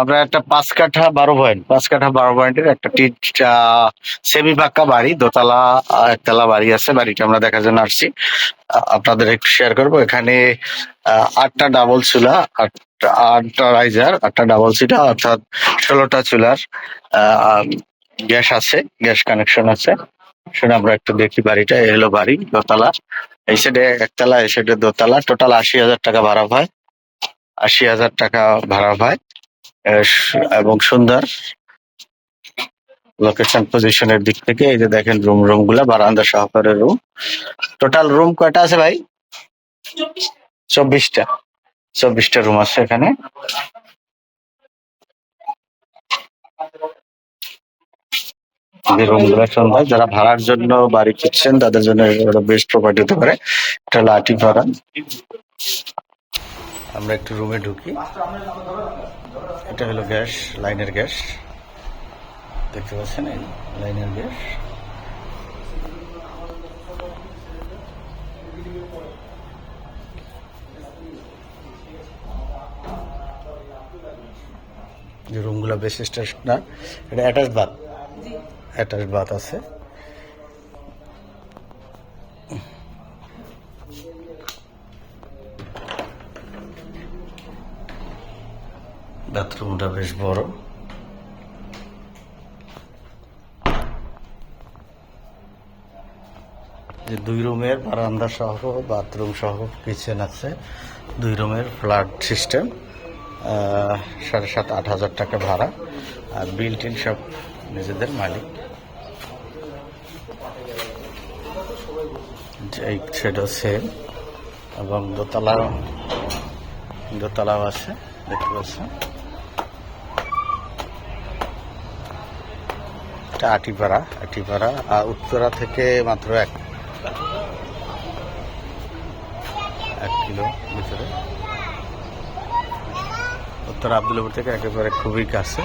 আমরা একটা পাঁচ কাঠা বারো পয়েন্ট, পাঁচ কাঠা বারো পয়েন্টের একটা সেমি পাক্কা বাড়ি, দোতলা একতলা বাড়ি আছে, বাড়িটা আমরা দেখার জন্য আসছি। আপনাদের একটু শেয়ার করব। এখানে আটটা ডাবল চুলা, আটটা রাইজার আটটা ডাবল সিটা অর্থাৎ ষোলোটা চুলার গ্যাস আছে, গ্যাস কানেকশন আছে। সেটা আমরা একটু দেখি বাড়িটা, এই হলো বাড়ি, দোতলা। এই সাইডে একতলা, এই সাইডে দোতলা টোটাল আশি হাজার টাকা ভাড়া হয়। আশি হাজার টাকা ভাড়া হয়। এবং সুন্দর লোকেশন পজিশনের দিক থেকে এই যে দেখেন রুম রুমগুলা, বারান্দা সহকারে রুম টোটাল রুম কয়টা আছে ভাই? চব্বিশটা। চব্বিশটা রুম আছে এখানে। রুমগুলা যারা ভাড়ার জন্য বাড়ি খুঁজছেন, তাদের জন্য বেস্ট প্রপার্টি হতে পারে। হলো আটি ভাড়া। আমরা একটু রুমে ঢুকি। এটা হলো গ্যাস লাইনের গ্যাস। দেখতে পাচ্ছেন এই লাইনের গ্যাস। যে রুমগুলো বেশ স্টেশ না? এটা অ্যাটাচ বাথ অ্যাটাচ বাথ আছে। বাথরুমটা বেশ বড়। যে দুই রুমের বারান্দা সহ, বাথরুম সহ কিচেন আছে। দুই রুমের ফ্ল্যাট সিস্টেম সাড়ে সাত, আট হাজার টাকা ভাড়া। আর বিল্ট সব নিজেদের মালিক। এই এবং দোতলা দোতলাও আছে, দেখতে পাচ্ছেন। এটা আটিপাড়া আটিপাড়া আর উত্তরা থেকে মাত্র এক এক কিলো ভিতরে। উত্তরা আবদুল্লাপুর থেকে একেবারে খুবই কাছে।